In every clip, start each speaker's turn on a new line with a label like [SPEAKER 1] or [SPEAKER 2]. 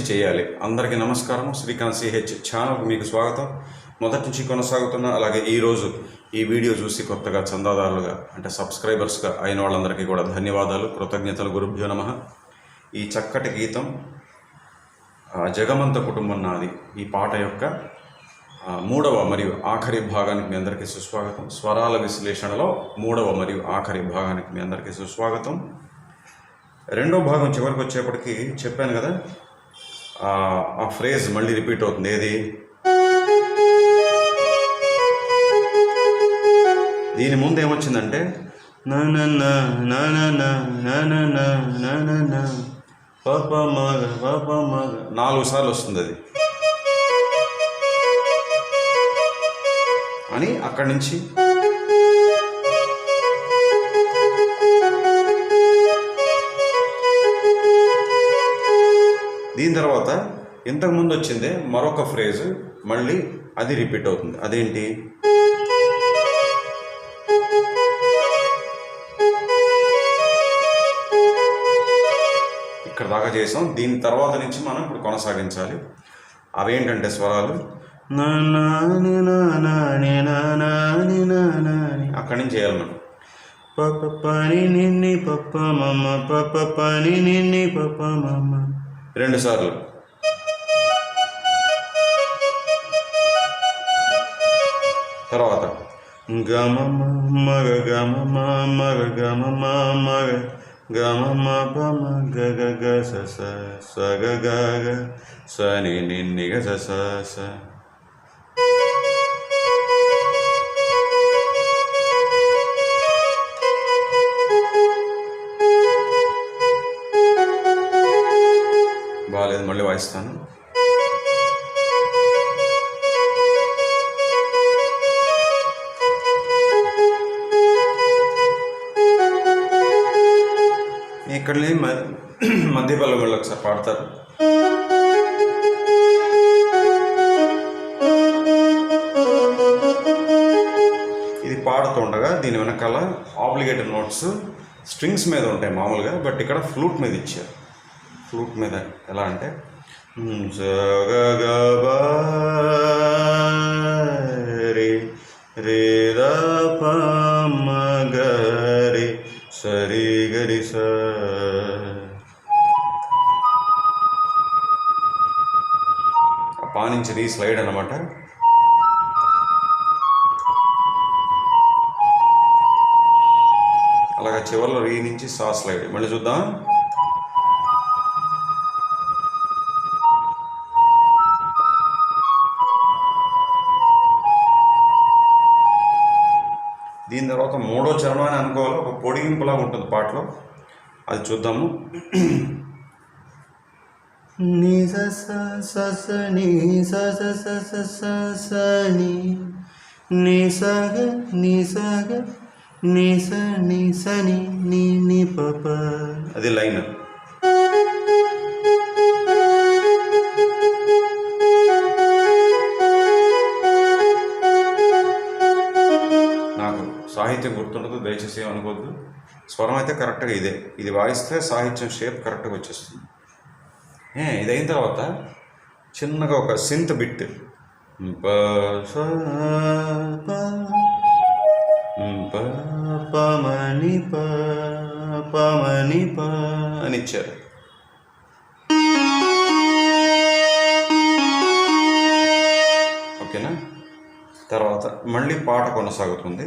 [SPEAKER 1] నుంచి చేయాలి. అందరికీ నమస్కారం. శ్రీకాంత్ సిహెచ్ ఛానల్కి మీకు స్వాగతం. మొదటి నుంచి కొనసాగుతున్న అలాగే ఈరోజు ఈ వీడియో చూసి కొత్తగా చందాదారులుగా అంటే సబ్స్క్రైబర్స్గా అయిన వాళ్ళందరికీ కూడా ధన్యవాదాలు. కృతజ్ఞతలు. గురుభ్యో నమ. ఈ చక్కటి గీతం జగమంత కుటుంబం నాది ఈ పాట యొక్క మూడవ మరియు ఆఖరి భాగానికి మీ అందరికీ సుస్వాగతం. స్వరాల విశ్లేషణలో మూడవ మరియు ఆఖరి భాగానికి మీ అందరికీ సుస్వాగతం. రెండో భాగం చివరికి వచ్చేప్పటికి చెప్పాను కదా ఆ ఫ్రేజ్ మళ్ళీ రిపీట్ అవుతుంది ఏది దీని ముందు ఏమొచ్చిందంటే పాప మగ పాప మగ నాలుగు సార్లు వస్తుంది అది అని అక్కడి నుంచి దీని తర్వాత ఇంతకుముందు వచ్చిందే మరొక ఫ్రేజ్ మళ్ళీ అది రిపీట్ అవుతుంది. అదేంటి? ఇక్కడ దాకా చేసాం. దీని తర్వాత నుంచి మనం ఇప్పుడు కొనసాగించాలి. అవేంటంటే స్వరాలు? నా నా అక్కడి నుంచి చేయాలి మనం. పప్ప పని నిన్ని పప్ప మమ్మ పప్ప పని నిన్ని పప్ప మమ్మ రెండుసార్లు తర్వాత. గమ మగ గమ మగ గమ మగ గమ మ పమ గ గ గ స స గ గ స ని ని స స. బాగాలేదు మళ్ళీ వాయిస్తాను. ఇక్కడ మధ్య పల్లె ఒకసారి పాడతారు. ఇది పాడుతుండగా దీని వెనకాల ఆబ్లిగేటెడ్ నోట్స్ స్ట్రింగ్స్ మీద ఉంటాయి మామూలుగా బట్ ఇక్కడ ఫ్లూట్ మీద ఇచ్చారు. ఫ్లూట్ మీద ఎలా అంటే మ్, జగగబారి రే సరి గరి స పానించింది నుంచి రీ స్లైడ్ అనమాట అలాగా చివరిలో రీ నుంచి సా స్లైడ్. మళ్ళీ చూద్దాం దీని తర్వాత మూడో చరణం అని అనుకోవాలి? ఒక పొడిగింపులా ఉంటుంది పాటలో. అది చూద్దాము. నీ స స స స నీ స స స స స ని స గ నీ స గ నీ స నీ స నీ నీ ప. అది లైన్. సాహిత్యం గుర్తుండదు దయచేసి ఏమనుకోవద్దు స్వరం అయితే కరెక్ట్గా ఇదే. ఇది వాయిస్తే సాహిత్యం షేప్ కరెక్ట్గా వచ్చేస్తుంది. ఏ ఇది అయిన తర్వాత చిన్నగా ఒక సింత్ బిట్ పమని స ప ప అని ఇచ్చారు. ఓకేనా? తర్వాత మళ్ళీ పాట కొనసాగుతుంది.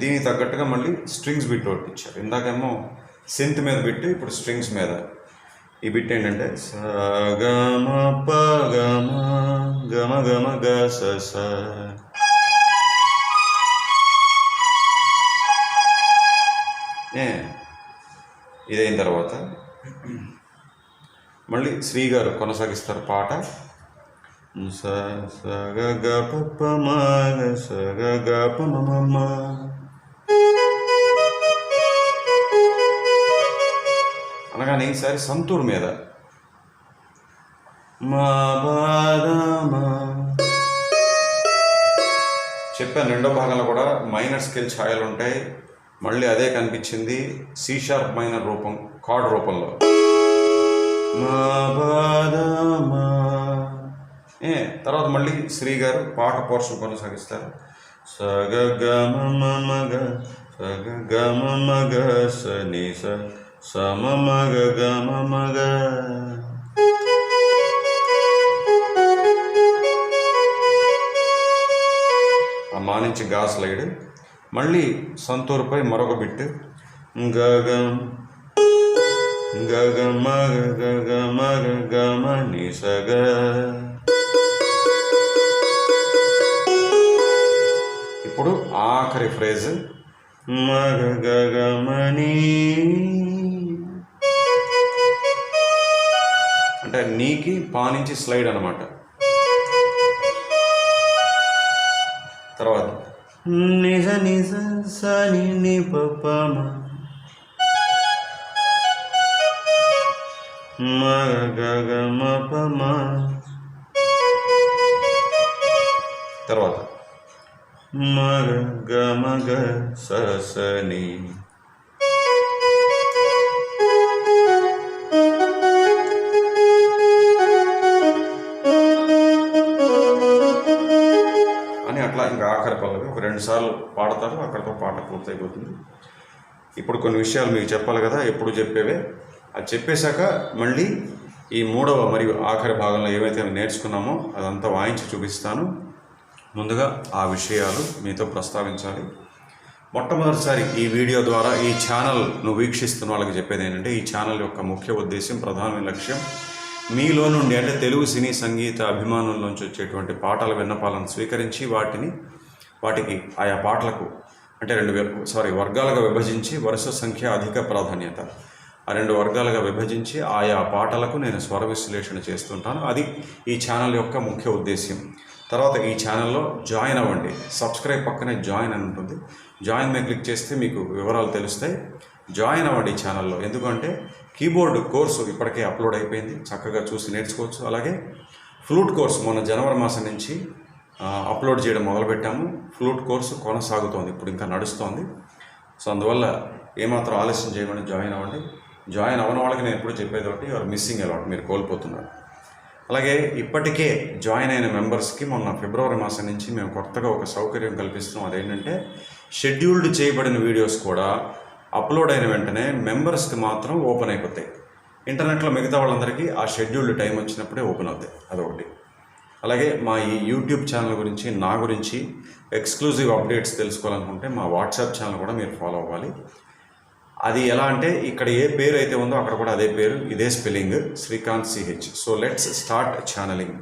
[SPEAKER 1] దీనికి తగ్గట్టుగా మళ్ళీ స్ట్రింగ్స్ బిట్ ఒకటి ఇచ్చారు. ఇందాకేమో సింత్ మీద బిట్ ఇప్పుడు స్ట్రింగ్స్ మీద. ఈ బిట్ ఏంటంటే స గమ ప గమ గమ గమ గ స స. ఏ ఇదైన తర్వాత మళ్ళీ శ్రీ గారు కొనసాగిస్తారు పాట. స స గ గ ప ప మ గ స గ గ ప మ మ. మ. ఈసారి సంతూర్ మీద. చెప్పాను రెండో భాగంలో కూడా మైనర్ స్కేల్ ఛాయలు ఉంటాయి. మళ్ళీ అదే కనిపించింది సి షార్ప్ మైనర్ రూపం కార్డ్ రూపంలో. ఏ తర్వాత మళ్ళీ శ్రీ గారు పాట పోర్షన్ కొనసాగిస్తారు. సగ గమ మగ సగ గమ మగ స స సమ మగ గమ మగ మా నుంచి గా స్లైడ్ మళ్ళీ సంతూరుపై మరొక బిట్ గగం గగ మగ మగ గమ నిసగ. ఇప్పుడు ఆఖరి ఫ్రేజ్. మగ గగమనీ. అంటే నీకి పా నుంచి స్లైడ్ అనమాట తర్వాత. నిజ నిజ సని ని పమ మగ తర్వాత. మగ గ మగ ససని అట్లా ఇంకా ఆఖరి పల్లవి ఒక రెండు సార్లు పాడతారు అక్కడితో పాట పూర్తయిపోతుంది. ఇప్పుడు కొన్ని విషయాలు మీకు చెప్పాలి కదా ఎప్పుడు చెప్పేవే? అది చెప్పేశాక మళ్ళీ ఈ మూడవ మరియు ఆఖరి భాగంలో ఏవైతే నేర్చుకున్నామో అదంతా వాయించి చూపిస్తాను. ముందుగా ఆ విషయాలు మీతో ప్రస్తావించాలి. మొట్టమొదటిసారి ఈ వీడియో ద్వారా ఈ ఛానల్ నువ్వు వీక్షిస్తున్న వాళ్ళకి చెప్పేది ఏంటంటే ఈ ఛానల్ యొక్క ముఖ్య ఉద్దేశం ప్రధాన లక్ష్యం మీలో నుండి అంటే తెలుగు సినీ సంగీత అభిమానుల నుంచి వచ్చేటువంటి పాటల విన్నపాలను స్వీకరించి వాటిని వాటికి ఆయా పాటలకు అంటే రెండు సారీ వర్గాలుగా విభజించి వరుస సంఖ్య అధిక ప్రాధాన్యత. ఆ రెండు వర్గాలుగా విభజించి ఆయా పాటలకు నేను స్వర విశ్లేషణ చేస్తుంటాను. అది ఈ ఛానల్ యొక్క ముఖ్య ఉద్దేశ్యం. తర్వాత ఈ ఛానల్లో జాయిన్ అవ్వండి. సబ్స్క్రైబ్ పక్కనే జాయిన్ అని ఉంటుంది. జాయిన్ మీద క్లిక్ చేస్తే మీకు వివరాలు తెలుస్తాయి. జాయిన్ అవ్వండి ఈ ఛానల్లో. ఎందుకంటే కీబోర్డ్ కోర్సు ఇప్పటికే అప్లోడ్ అయిపోయింది. చక్కగా చూసి నేర్చుకోవచ్చు. అలాగే ఫ్లూట్ కోర్స్ మొన్న జనవరి మాసం నుంచి అప్లోడ్ చేయడం మొదలుపెట్టాము. ఫ్లూట్ కోర్సు కొనసాగుతోంది. ఇప్పుడు ఇంకా నడుస్తోంది. సో అందువల్ల ఏమాత్రం ఆలస్యం చేయమని జాయిన్ అవ్వండి. జాయిన్ అవ్వని వాళ్ళకి నేను ఎప్పుడు చెప్పేది ఒకటి యువర్ మిస్సింగ్ అలాట్ మీరు కోల్పోతున్నారు. అలాగే ఇప్పటికే జాయిన్ అయిన మెంబర్స్కి మొన్న ఫిబ్రవరి మాసం నుంచి మేము కొత్తగా ఒక సౌకర్యం కల్పిస్తున్నాం. అదేంటంటే షెడ్యూల్డ్ చేయబడిన వీడియోస్ కూడా అప్లోడ్ అయిన వెంటనే మెంబర్స్కి మాత్రం ఓపెన్ అయిపోతాయి. ఇంటర్నెట్లో మిగతా వాళ్ళందరికీ ఆ షెడ్యూల్డ్ టైం వచ్చినప్పుడే ఓపెన్ అవుతాయి. అదొకటి. అలాగే మా ఈ యూట్యూబ్ ఛానల్ గురించి నా గురించి ఎక్స్క్లూజివ్ అప్డేట్స్ తెలుసుకోవాలనుకుంటే మా వాట్సాప్ ఛానల్ కూడా మీరు ఫాలో అవ్వాలి. అది ఎలా అంటే ఇక్కడ ఏ పేరు అయితే ఉందో అక్కడ కూడా అదే పేరు ఇదే spelling Srikanth C H so let's start channelling.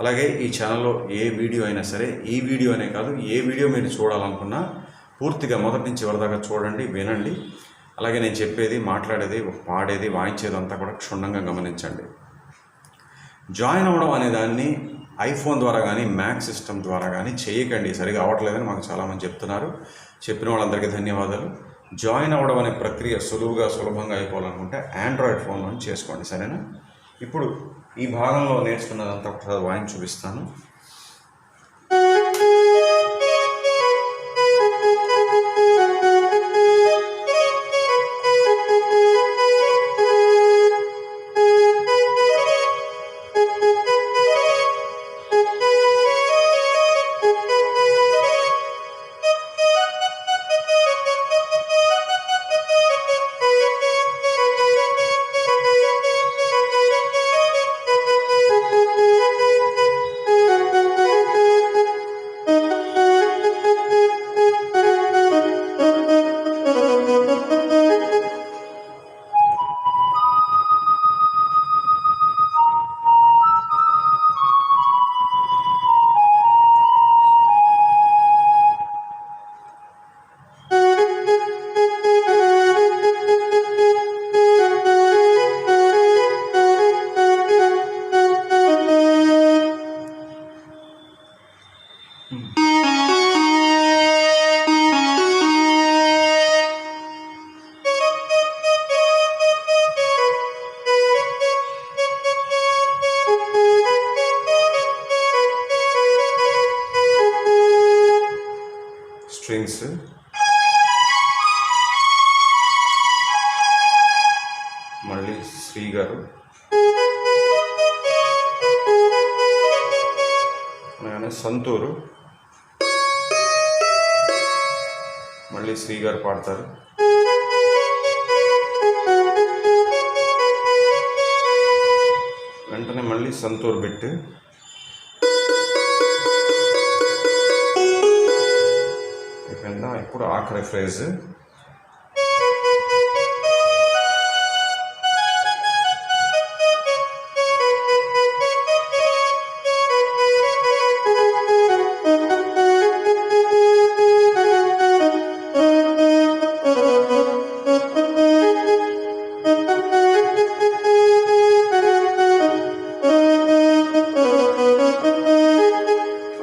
[SPEAKER 1] అలాగే ఈ ఛానల్లో ఏ వీడియో అయినా సరే ఈ వీడియో అనే కాదు ఏ వీడియో మీరు చూడాలనుకున్నా పూర్తిగా మొదటి నుంచి వరదాకా చూడండి వినండి. అలాగే నేను చెప్పేది మాట్లాడేది పాడేది వాయించేది అంతా కూడా క్షుణ్ణంగా గమనించండి. జాయిన్ అవ్వడం అనే దాన్ని ఐఫోన్ ద్వారా కానీ మ్యాక్ సిస్టమ్ ద్వారా కానీ చేయకండి. సరిగా అవ్వట్లేదని మాకు చాలామంది చెప్తున్నారు. చెప్పిన వాళ్ళందరికీ ధన్యవాదాలు. జాయిన్ అవ్వడం అనే ప్రక్రియ సులువుగా సులభంగా అయిపోవాలనుకుంటే ఆండ్రాయిడ్ ఫోన్లో చేసుకోండి. సరేనా? ఇప్పుడు ఈ భాగంలో నేర్చుకున్నదంతా ఒకసారి వాయించి చూపిస్తాను. స్ట్రింగ్స్ మళ్ళీ శ్రీ గారు. సంతూరు. మళ్ళీ శ్రీ గారు పాడతారు. వెంటనే మళ్ళీ సంతూర్ బిట్టు. అయిపోయిందా ఇప్పుడు ఆఖరి ఫ్రేజ్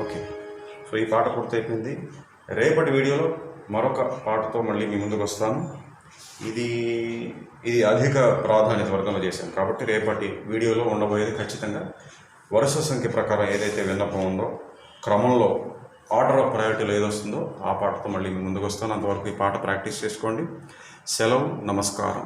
[SPEAKER 1] ఓకే సో ఈ పాట పూర్తయిపోయింది రేపటి వీడియోలో మరొక పాటతో మళ్ళీ మీ ముందుకు వస్తాను. ఇది ఇది అధిక ప్రాధాన్యత వర్గంలో చేశాను కాబట్టి రేపటి వీడియోలో ఉండబోయేది ఖచ్చితంగా వరుస సంఖ్య ప్రకారం ఏదైతే విన్నపం ఉందో క్రమంలో ఆర్డర్ ఆఫ్ ప్రయారిటీలో ఏదొస్తుందో ఆ పాటతో మళ్ళీ మీ ముందుకు వస్తాను. అంతవరకు ఈ పాట ప్రాక్టీస్ చేసుకోండి. సెలవు నమస్కారం.